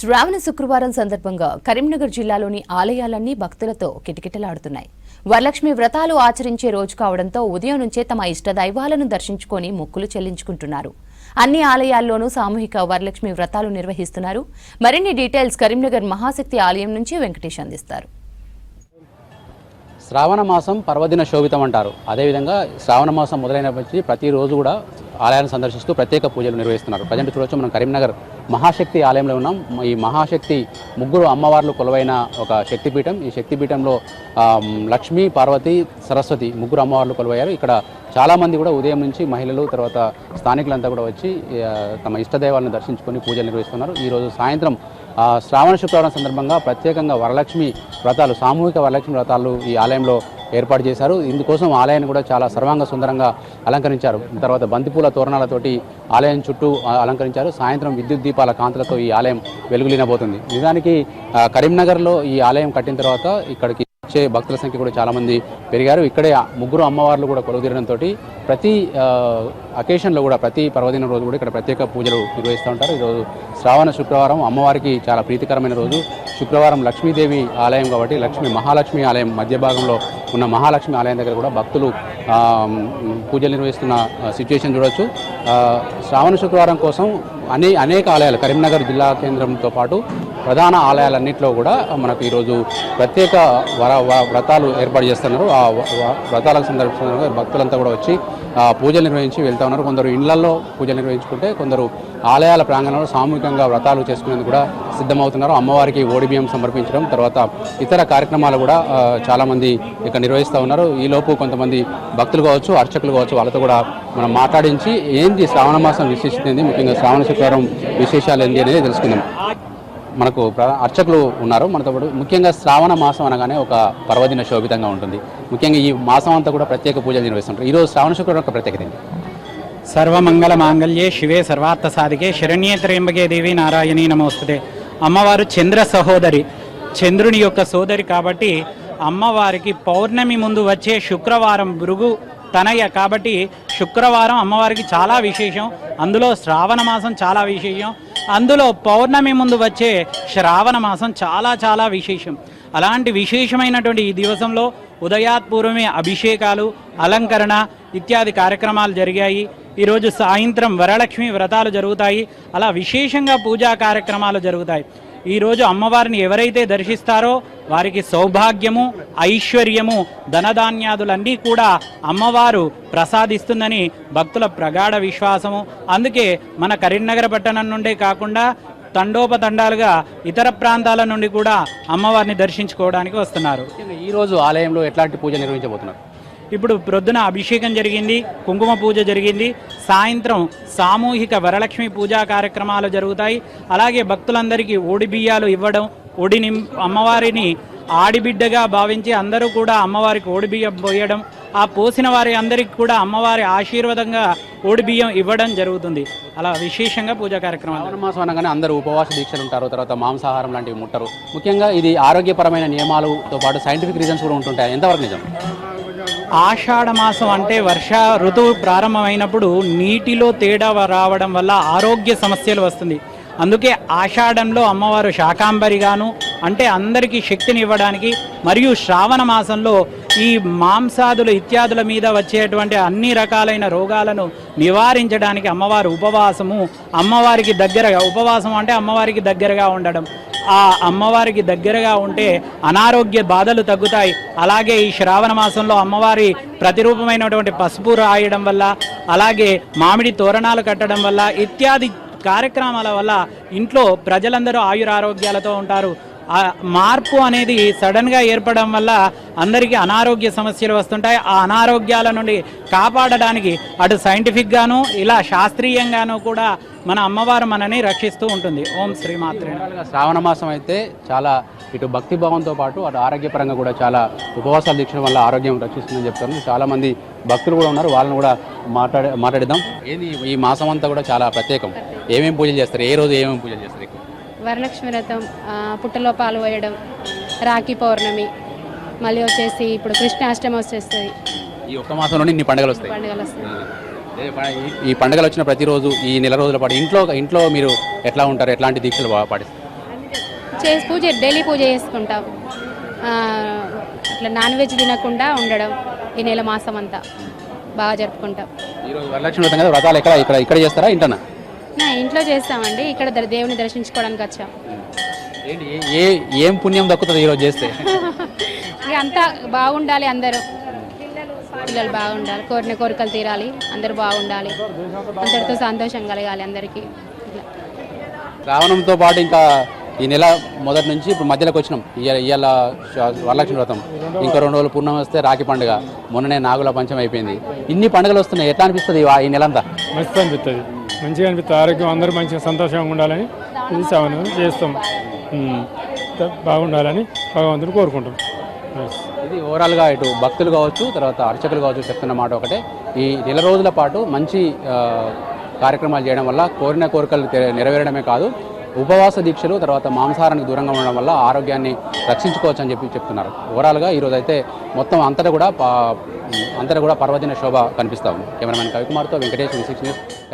శ్రావణ శుక్రవారం సందర్భంగా కరీంనగర్ జిల్లాలోని ఆలయాలన్నీ భక్తులతో కిటకిటలాడుతున్నాయి. వరలక్ష్మి వ్రతాలు ఆచరించే రోజు కావడంతో ఉదయం నుంచే తమ ఇష్ట దైవాలను దర్శించుకొని మొక్కులు చెల్లించుకుంటున్నారు. అన్ని ఆలయాల్లోనూ సామూహిక వరలక్ష్మి వ్రతాలు నిర్వహిస్తున్నారు. మరిన్ని డీటెయిల్స్ కరీంనగర్ మహాశక్తి ఆలయం నుంచి వెంకటేష్ అందిస్తారు. శ్రావణ మాసం పర్వదిన శోభితం అంటారు. అదేవిధంగా శ్రావణ మాసం మొదలైనప్పటి ప్రతిరోజు కూడా ఆలయాలను సందర్శిస్తూ ప్రత్యేక పూజలు నిర్వహిస్తున్నారు. ప్రజెంట్ చూడొచ్చు మనం కరీంనగర్ మహాశక్తి ఆలయంలో ఉన్నాం. ఈ మహాశక్తి ముగ్గురు అమ్మవార్లు కొలువైన ఒక శక్తిపీఠం. ఈ శక్తిపీఠంలో లక్ష్మీ పార్వతి సరస్వతి ముగ్గురు అమ్మవార్లు కొలువయ్యారు. ఇక్కడ చాలామంది కూడా ఉదయం నుంచి మహిళలు తర్వాత స్థానికులంతా కూడా వచ్చి తమ ఇష్టదైవాలను దర్శించుకొని పూజలు నిర్వహిస్తున్నారు. ఈరోజు సాయంత్రం శ్రావణ శుక్రవారం సందర్భంగా ప్రత్యేకంగా వరలక్ష్మి వ్రతాలు సామూహిక వరలక్ష్మి వ్రతాలు ఈ ఆలయంలో ఏర్పాటు చేశారు. ఇందుకోసం ఆలయాన్ని కూడా చాలా సర్వాంగ సుందరంగా అలంకరించారు. తర్వాత బంతిపూల తోరణాలతోటి ఆలయం చుట్టూ అలంకరించారు. సాయంత్రం విద్యుత్ దీపాల కాంతులతో ఈ ఆలయం వెలుగులీనబోతుంది. నిజానికి కరీంనగర్లో ఈ ఆలయం కట్టిన తర్వాత ఇక్కడికి వచ్చే భక్తుల సంఖ్య కూడా చాలామంది పెరిగారు. ఇక్కడే ముగ్గురు అమ్మవార్లు కూడా కొలువుదీరడంతో ప్రతి అకేషన్లో కూడా ప్రతి పర్వదిన రోజు కూడా ఇక్కడ ప్రత్యేక పూజలు నిర్వహిస్తూ ఉంటారు. ఈరోజు శ్రావణ శుక్రవారం అమ్మవారికి చాలా ప్రీతికరమైన రోజు. శుక్రవారం లక్ష్మీదేవి ఆలయం కాబట్టి లక్ష్మీ మహాలక్ష్మి ఆలయం మధ్య భాగంలో ఉన్న మహాలక్ష్మి ఆలయం దగ్గర కూడా భక్తులు పూజలు నిర్వహిస్తున్న సిచ్యువేషన్ చూడొచ్చు. శ్రావణ శుక్రవారం కోసం అనే అనేక ఆలయాలు కరీంనగర్ జిల్లా కేంద్రంతో పాటు ప్రధాన ఆలయాలన్నింటిలో కూడా మనకు ఈరోజు ప్రత్యేక వర వ- వ్రతాలు ఏర్పాటు చేస్తున్నారు. ఆ వ్రతాలకు సందర్భంగా భక్తులంతా కూడా వచ్చి పూజలు నిర్వహించి వెళ్తూ ఉన్నారు. కొందరు ఇళ్ళలో పూజలు నిర్వహించుకుంటే కొందరు ఆలయాల ప్రాంగణంలో సామూహికంగా వ్రతాలు చేసుకునేందుకు కూడా సిద్ధమవుతున్నారు. అమ్మవారికి ఓడి బియ్యం సమర్పించడం తర్వాత ఇతర కార్యక్రమాలు కూడా చాలామంది ఇక్కడ నిర్వహిస్తూ ఉన్నారు. ఈలోపు కొంతమంది భక్తులు కావచ్చు అర్చకులు కావచ్చు వాళ్ళతో కూడా మనం మాట్లాడించి ఏంది శ్రావణ మాసం విశేషత ఏంది? ముఖ్యంగా శ్రావణ శుక్రవారం విశేషాలు ఏంటి అనేది తెలుసుకుందాం. మనకు అర్చకులు ఉన్నారు. మనతో పాటు ముఖ్యంగా శ్రావణ మాసం అనగానే ఒక పర్వదిన శోభితంగా ఉంటుంది. ముఖ్యంగా ఈ మాసం అంతా కూడా ప్రత్యేక పూజలు నిర్వహిస్తుంటారు. ఈరోజు శ్రావణ శుక్రవారం ఒక ప్రత్యేకత ఏంటి? సర్వమంగళ మాంగళ్యే శివే సర్వార్థ సాధికే శరణ్యే త్రయంబకే దేవి నారాయణీ నమోస్తుతే. అమ్మవారు చంద్ర సహోదరి చంద్రుని యొక్క సోదరి కాబట్టి అమ్మవారికి పౌర్ణమి ముందు వచ్చే శుక్రవారం భృగు తనయ్య కాబట్టి శుక్రవారం అమ్మవారికి చాలా విశేషం. అందులో శ్రావణ మాసం చాలా విశేషం. అందులో పౌర్ణమి ముందు వచ్చే శ్రావణ మాసం చాలా చాలా విశేషం. అలాంటి విశేషమైనటువంటి ఈ దివసంలో ఉదయాత్పూర్వమే అభిషేకాలు అలంకరణ ఇత్యాది కార్యక్రమాలు జరిగాయి. ఈరోజు సాయంత్రం వరలక్ష్మి వ్రతాలు జరుగుతాయి. అలా విశేషంగా పూజా కార్యక్రమాలు జరుగుతాయి. ఈరోజు అమ్మవారిని ఎవరైతే దర్శిస్తారో వారికి సౌభాగ్యము ఐశ్వర్యము ధనధాన్యాదులన్నీ కూడా అమ్మవారు ప్రసాదిస్తుందని భక్తుల ప్రగాఢ విశ్వాసము. అందుకే మన కరీంనగర్ పట్టణం నుండే కాకుండా తండోపతండాలుగా ఇతర ప్రాంతాల నుండి కూడా అమ్మవారిని దర్శించుకోవడానికి వస్తున్నారు. ఈరోజు ఆలయంలో ఎట్లాంటి పూజలు నిర్వహించబోతున్నారు? ఇప్పుడు ప్రొద్దున అభిషేకం జరిగింది కుంకుమ పూజ జరిగింది సాయంత్రం సామూహిక వరలక్ష్మి పూజా కార్యక్రమాలు జరుగుతాయి. అలాగే భక్తులందరికీ ఓడి బియ్యాలు ఇవ్వడం ఒడిని అమ్మవారిని ఆడిబిడ్డగా భావించి అందరూ కూడా అమ్మవారికి ఓడిబియ్యం పోయడం ఆ పోసిన వారి అందరికీ కూడా అమ్మవారి ఆశీర్వాదంగా ఓడిబియ్యం ఇవ్వడం జరుగుతుంది. అలా విశేషంగా పూజా కార్యక్రమాలు మాసం అనగానే అందరూ ఉపవాస దీక్షలు ఉంటారు తర్వాత మాంసాహారం లాంటివి ముట్టరు. ముఖ్యంగా ఇది ఆరోగ్యపరమైన నియమాలతో పాటు సైంటిఫిక్ రీజన్స్ కూడా ఉంటుంటాయి. ఎంతవరకు నిజం? ఆషాఢ మాసం అంటే వర్ష ఋతువు ప్రారంభమైనప్పుడు నీటిలో తేడా రావడం వల్ల ఆరోగ్య సమస్యలు వస్తుంది. అందుకే ఆషాఢంలో అమ్మవారు శాకాంబరిగాను అంటే అందరికీ శక్తిని ఇవ్వడానికి మరియు శ్రావణ మాసంలో ఈ మాంసాదులు ఇత్యాదుల మీద వచ్చేటువంటి అన్ని రకాలైన రోగాలను నివారించడానికి అమ్మవారు ఉపవాసము అమ్మవారికి దగ్గరగా ఉపవాసం అంటే అమ్మవారికి దగ్గరగా ఉండడం. ఆ అమ్మవారికి దగ్గరగా ఉంటే అనారోగ్య బాధలు తగ్గుతాయి. అలాగే ఈ శ్రావణ మాసంలో అమ్మవారి ప్రతిరూపమైనటువంటి పసుపు రాయడం వల్ల అలాగే మామిడి తోరణాలు కట్టడం వల్ల ఇత్యాది కార్యక్రమాల వల్ల ఇంట్లో ప్రజలందరూ ఆయురారోగ్యాలతో ఉంటారు. మార్పు అనేది సడన్గా ఏర్పడడం వల్ల అందరికీ అనారోగ్య సమస్యలు వస్తుంటాయి. ఆ అనారోగ్యాల నుండి కాపాడడానికి అటు సైంటిఫిక్గాను ఇలా శాస్త్రీయంగాను కూడా మన అమ్మవారు మనని రక్షిస్తూ ఉంటుంది. ఓం శ్రీమాత్రే శ్రావణ మాసం అయితే చాలా ఇటు భక్తి భావంతో పాటు అటు ఆరోగ్యపరంగా కూడా చాలా ఉపవాసాలు దీక్షల వల్ల ఆరోగ్యం రక్షిస్తుందని చెప్తారు. చాలామంది భక్తులు కూడా ఉన్నారు. వాళ్ళని కూడా మాట్లాడే మాట్లాడిద్దాం. ఏది ఈ మాసం అంతా కూడా చాలా ప్రత్యేకం. ఏమేమి పూజలు చేస్తారు? ఏ రోజు ఏమేమి పూజలు చేస్తారు ఎక్కువ? వరలక్ష్మి వ్రతం పుట్టలో పాలు పోయడం రాఖీ పౌర్ణమి మళ్ళీ వచ్చేసి ఇప్పుడు కృష్ణాష్టమి వచ్చేస్తుంది. ఈ ఒక్క మాసంలోనే ఇన్ని పండుగలు వస్తాయి. పండుగలు వస్తాయి. ఈ- పండుగల వచ్చిన ప్రతిరోజు ఈ నెల రోజుల పాటు ఇంట్లో ఇంట్లో మీరు ఎట్లా ఉంటారు? ఎట్లాంటి దీక్షలు పాటిస్తారు? చేసి పూజ డైలీ పూజ చేసుకుంటాం. ఆ, అట్లా నాన్ వెజ్ తినకుండా ఉండడం ఈ నెల మాసం అంతా బాగా జరుపుకుంటాం. ఈరోజు వరలక్ష్మి వ్రతం కదా వ్రతాలు ఎక్కడ ఇక్కడ ఇక్కడ చేస్తారా ఇంటనా నా ఇంట్లో చేస్తామండి. ఇక్కడ ద- దేవుని దర్శించుకోవడానికి వచ్చాం. ఏంటి ఏ- ఏ ఏం పుణ్యం దక్కుతుంది ఈరోజు చేస్తే? ఇక అంతా బాగుండాలి అందరూ. పిల్లలు బాగుండాలి కోరిన కోరికలు తీరాలి అందరూ బాగుండాలి. అందరితో సంతోషం కలగాలి అందరికీ. ఇట్లా. శ్రావణంతో పాటు ఇంకా ఈ నెల మొదటి నుంచి ఇప్పుడు మధ్యలోకి వచ్చినాం. ఇవాళ ఇవాళ శ- వరలక్ష్మి వ్రతం. ఇంకా రెండు రోజులు పూర్ణం వస్తే రాఖీ పండుగ. మొన్ననే నాగుల పంచం అయిపోయింది. ఇన్ని పండుగలు వస్తున్నాయి. ఎట్లా అనిపిస్తుంది ఈ- ఈ నెలంతా? మస్తు అనిపిస్తుంది. మంచిగా అనిపిస్తుంది. ఆరోగ్యం అందరూ మంచిగా సంతోషంగా ఉండాలని ఇది చేస్తాం. బాగుండాలని భగవంతుని కోరుకుంటాం. ఇది ఓవరాల్గా ఇటు భక్తులు కావచ్చు తర్వాత అర్చకులు కావచ్చు చెప్తున్న మాట ఒకటే. ఈ నెల రోజుల పాటు మంచి కార్యక్రమాలు చేయడం వల్ల కోరిన కోరికలు తె- నెరవేరడమే కాదు ఉపవాస దీక్షలు తర్వాత మాంసాహారానికి దూరంగా ఉండడం వల్ల ఆరోగ్యాన్ని రక్షించుకోవచ్చు అని చెప్పి చెప్తున్నారు. ఓవరాల్గా ఈరోజు అయితే మొత్తం అంతటా కూడా పా- అంతటా కూడా పర్వదిన శోభ కనిపిస్తా ఉంది. కెమెరామెన్ కవికుమార్తో వెంకటేష్ సిక్స్ న్యూస్.